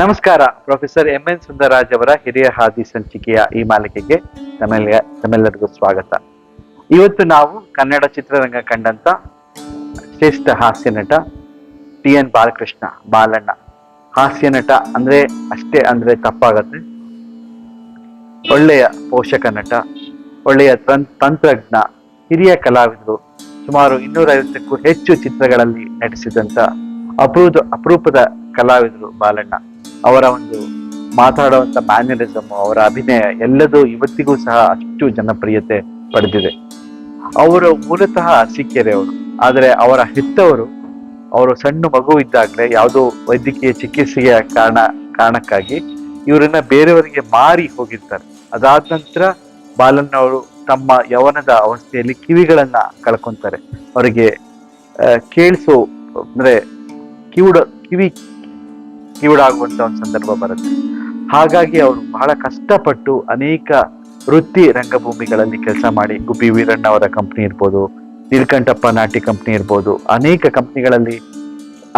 ನಮಸ್ಕಾರ, professor M N Sundararaj ಅವರ ಹಿರಿಯ ಹಾದಿ ಸಂಚಿಕೆಯ ಈ ಮಾಲಿಕೆಗೆ ತಮ್ಮೆಲ್ಲ ತಮ್ಮೆಲ್ಲರಿಗೂ ಸ್ವಾಗತ. ಇವತ್ತು ನಾವು ಕನ್ನಡ ಚಿತ್ರರಂಗ ಕಂಡಂತ ಶ್ರೇಷ್ಠ ಹಾಸ್ಯ ನಟ ಟಿ ಎನ್ ಬಾಲಕೃಷ್ಣ ಬಾಲಣ್ಣ. ಹಾಸ್ಯ ನಟ ಅಂದ್ರೆ ಅಷ್ಟೇ ಅಂದ್ರೆ ತಪ್ಪಾಗತ್ತೆ. ಒಳ್ಳೆಯ ಪೋಷಕ ನಟ, ಒಳ್ಳೆಯ ತಂತ್ರಜ್ಞ, ಹಿರಿಯ ಕಲಾವಿದರು ಸುಮಾರು ಇನ್ನೂರೈವತ್ತಕ್ಕೂ ಹೆಚ್ಚು ಚಿತ್ರಗಳಲ್ಲಿ ನಟಿಸಿದಂತ ಅಪರೂಪ ಅಪರೂಪದ ಕಲಾವಿದರು ಬಾಲಣ್ಣ. ಅವರ ಒಂದು ಮಾತಾಡುವಂತ ಮ್ಯಾನರಿಸಮ್ ಅವರ ಅಭಿನಯ ಎಲ್ಲದೂ ಇವತ್ತಿಗೂ ಸಹ ಅಷ್ಟು ಜನಪ್ರಿಯತೆ ಪಡೆದಿದೆ. ಅವರು ಮೂಲತಃ ಅರಸೀಕೆರೆ ಅವರು ಆದರೆ ಅವರ ಹೆತ್ತವರು, ಅವರು ಸಣ್ಣ ಮಗು ಇದ್ದಾಗಲೇ ಯಾವುದೋ ವೈದ್ಯಕೀಯ ಚಿಕಿತ್ಸೆಯ ಕಾರಣ, ಕಾರಣಕ್ಕಾಗಿ ಇವರನ್ನ ಬೇರೆಯವರಿಗೆ ಮಾರಿ ಹೋಗಿರ್ತಾರೆ ಅದಾದ ನಂತರ ಬಾಲಣ್ಣ ಅವರು ತಮ್ಮ ಯವನದ ಅವಸ್ಥೆಯಲ್ಲಿ ಕಿವಿಗಳನ್ನ ಕಳ್ಕೊಂತಾರೆ. ಅವರಿಗೆ ಕೇಳಿಸೋ, ಅಂದ್ರೆ ಕಿವುಡ, ಕಿವಿ ಕಿವುಡಾಗುವಂತ ಒಂದು ಸಂದರ್ಭ ಬರುತ್ತೆ. ಹಾಗಾಗಿ ಅವರು ಬಹಳ ಕಷ್ಟಪಟ್ಟು ಅನೇಕ ವೃತ್ತಿ ರಂಗಭೂಮಿಗಳಲ್ಲಿ ಕೆಲಸ ಮಾಡಿ, ಗುಬ್ಬಿ ವೀರಣ್ಣ ಅವರ ಕಂಪ್ನಿ ಇರ್ಬೋದು, ನೀಲ್ಕಂಠಪ್ಪ ನಾಟ್ಯ ಕಂಪ್ನಿ ಇರ್ಬೋದು, ಅನೇಕ ಕಂಪ್ನಿಗಳಲ್ಲಿ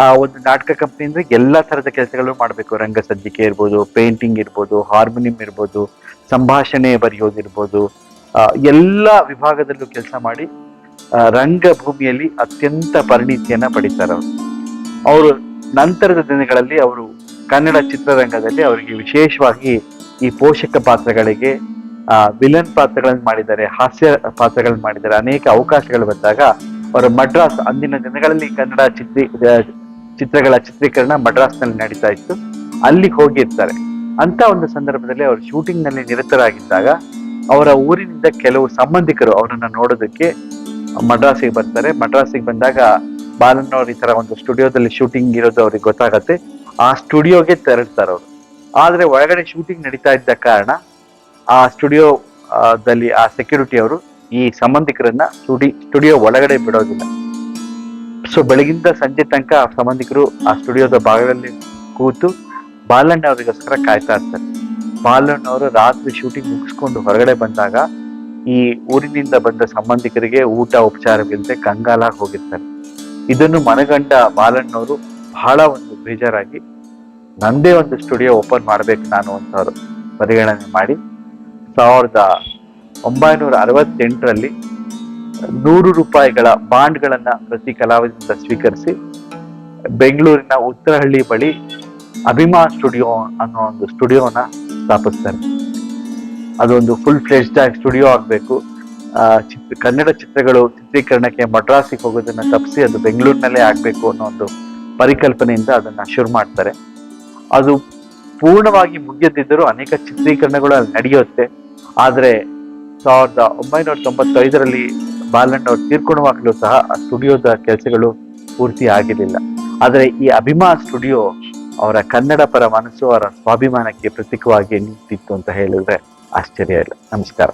ಆ ಒಂದು ನಾಟಕ ಕಂಪ್ನಿ ಅಂದ್ರೆ ಎಲ್ಲಾ ತರದ ಕೆಲಸಗಳು ಮಾಡಬೇಕು. ರಂಗ ಸಜ್ಜಿಕೆ ಇರ್ಬೋದು ಪೇಂಟಿಂಗ್ ಇರ್ಬೋದು ಹಾರ್ಮೋನಿಯಂ ಇರ್ಬೋದು, ಸಂಭಾಷಣೆ ಬರೆಯೋದಿರ್ಬೋದು ಎಲ್ಲ ವಿಭಾಗದಲ್ಲೂ ಕೆಲಸ ಮಾಡಿ ರಂಗಭೂಮಿಯಲ್ಲಿ ಅತ್ಯಂತ ಪರಿಣಿತಿಯನ್ನ ಪಡಿತಾರೆ ಅವರು. ಅವರು ನಂತರದ ದಿನಗಳಲ್ಲಿ ಅವರು ಕನ್ನಡ ಚಿತ್ರರಂಗದಲ್ಲಿ ಅವರಿಗೆ ವಿಶೇಷವಾಗಿ ಈ ಪೋಷಕ ಪಾತ್ರಗಳಿಗೆ ವಿಲನ್ ಪಾತ್ರಗಳನ್ನು ಮಾಡಿದ್ದಾರೆ, ಹಾಸ್ಯ ಪಾತ್ರಗಳನ್ನು ಮಾಡಿದ್ದಾರೆ, ಅನೇಕ ಅವಕಾಶಗಳು ಬಂದಾಗ ಅವರು ಮಡ್ರಾಸ್ ಅಂದಿನ ದಿನಗಳಲ್ಲಿ ಕನ್ನಡ ಚಿತ್ರೀ ಚಿತ್ರಗಳ ಚಿತ್ರೀಕರಣ ಮಡ್ರಾಸ್ನಲ್ಲಿ ನಡೀತಾ ಇತ್ತು. ಅಲ್ಲಿಗೆ ಹೋಗಿರ್ತಾರೆ. ಅಂತ ಒಂದು ಸಂದರ್ಭದಲ್ಲಿ ಅವರು ಶೂಟಿಂಗ್ನಲ್ಲಿ ನಿರತರಾಗಿದ್ದಾಗ ಅವರ ಊರಿನಿಂದ ಕೆಲವು ಸಂಬಂಧಿಕರು ಅವರನ್ನ ನೋಡೋದಕ್ಕೆ ಮಡ್ರಾಸಿಗೆ ಬರ್ತಾರೆ. ಮಡ್ರಾಸಿಗೆ ಬಂದಾಗ ಬಾಲನ್ ಅವ್ರ ಈ ತರ ಒಂದು ಸ್ಟುಡಿಯೋದಲ್ಲಿ ಶೂಟಿಂಗ್ ಇರೋದು ಅವ್ರಿಗೆ ಗೊತ್ತಾಗತ್ತೆ. ಆ ಸ್ಟುಡಿಯೋಗೆ ತೆರಳ್ತಾರೆ ಅವರು. ಆದ್ರೆ ಒಳಗಡೆ ಶೂಟಿಂಗ್ ನಡೀತಾ ಇದ್ದ ಕಾರಣ ಆ ಸ್ಟುಡಿಯೋ ದಲ್ಲಿ ಆ ಸೆಕ್ಯೂರಿಟಿ ಅವರು ಈ ಸಂಬಂಧಿಕರನ್ನ ಸ್ಟುಡಿ, ಸ್ಟುಡಿಯೋ ಒಳಗಡೆ ಬಿಡೋದಿಲ್ಲ. ಸೊ ಬೆಳಗಿಂದ ಸಂಜೆ ತನಕ ಆ ಸಂಬಂಧಿಕರು ಆ ಸ್ಟುಡಿಯೋದ ಭಾಗದಲ್ಲಿ ಕೂತು ಬಾಲಣ್ಣ ಅವರಿಗೋಸ್ಕರ ಕಾಯ್ತಾ ಇರ್ತಾರೆ. ಬಾಲಣ್ಣ ಅವರು ರಾತ್ರಿ ಶೂಟಿಂಗ್ ಮುಗಿಸ್ಕೊಂಡು ಹೊರಗಡೆ ಬಂದಾಗ ಈ ಊರಿನಿಂದ ಬಂದ ಸಂಬಂಧಿಕರಿಗೆ ಊಟ ಉಪಚಾರವಿಲ್ಲದೆ ಕಂಗಾಲಾಗಿ ಹೋಗಿರ್ತಾರೆ. ಇದನ್ನು ಮನಗಂಡ ಬಾಲಣ್ಣವರು ಬಹಳ ಒಂದು ಬೇಜಾರಾಗಿ ನಂದೇ ಒಂದು ಸ್ಟುಡಿಯೋ ಓಪನ್ ಮಾಡ್ಬೇಕು ನಾನು ಅಂತ ಅವರು ಪರಿಗಣನೆ ಮಾಡಿ ಸಾವಿರದ ಒಂಬೈನೂರ ಅರವತ್ತೆಂಟರಲ್ಲಿ ನೂರು ರೂಪಾಯಿಗಳ ಬಾಂಡ್ಗಳನ್ನು ಪ್ರತಿ ಕಲಾವಿದರಿಂದ ಸ್ವೀಕರಿಸಿ ಬೆಂಗಳೂರಿನ ಉತ್ತರಹಳ್ಳಿ ಬಳಿ ಅಭಿಮಾನ್ ಸ್ಟುಡಿಯೋ ಅನ್ನೋ ಒಂದು ಸ್ಟುಡಿಯೋನ ಸ್ಥಾಪಿಸ್ತಾರೆ. ಅದೊಂದು ಫುಲ್ ಫ್ಲೆಜ್ಡ್ ಆಗಿ ಸ್ಟುಡಿಯೋ ಆಗಬೇಕು. ಚಿತ್ರ, ಕನ್ನಡ ಚಿತ್ರಗಳು ಚಿತ್ರೀಕರಣಕ್ಕೆ ಮಡ್ರಾಸಿಗೆ ಹೋಗೋದನ್ನ ತಪ್ಪಿಸಿ ಅದು ಬೆಂಗಳೂರಿನಲ್ಲೇ ಆಗ್ಬೇಕು ಅನ್ನೋ ಒಂದು ಪರಿಕಲ್ಪನೆಯಿಂದ ಅದನ್ನ ಶುರು ಮಾಡ್ತಾರೆ. ಅದು ಪೂರ್ಣವಾಗಿ ಮುಗಿಯದಿದ್ದರೂ ಅನೇಕ ಚಿತ್ರೀಕರಣಗಳು ಅಲ್ಲಿ ನಡೆಯುತ್ತೆ. ಆದ್ರೆ ಸಾವಿರದ ಒಂಬೈನೂರ ತೊಂಬತ್ತೈದರಲ್ಲಿ ಬಾಲಣ್ಣ ಅವರು ತೀರ್ಕೊಳ್ಳುವಾಗಲೂ ಸಹ ಆ ಸ್ಟುಡಿಯೋದ ಕೆಲಸಗಳು ಪೂರ್ತಿ ಆಗಿರಲಿಲ್ಲ. ಆದರೆ ಈ ಅಭಿಮಾನ್ ಸ್ಟುಡಿಯೋ ಅವರ ಕನ್ನಡ ಪರ ಮನಸ್ಸು, ಅವರ ಸ್ವಾಭಿಮಾನಕ್ಕೆ ಪ್ರತೀಕವಾಗಿ ನಿಂತಿತ್ತು ಅಂತ ಹೇಳಿದ್ರೆ ಆಶ್ಚರ್ಯ ಇಲ್ಲ. ನಮಸ್ಕಾರ.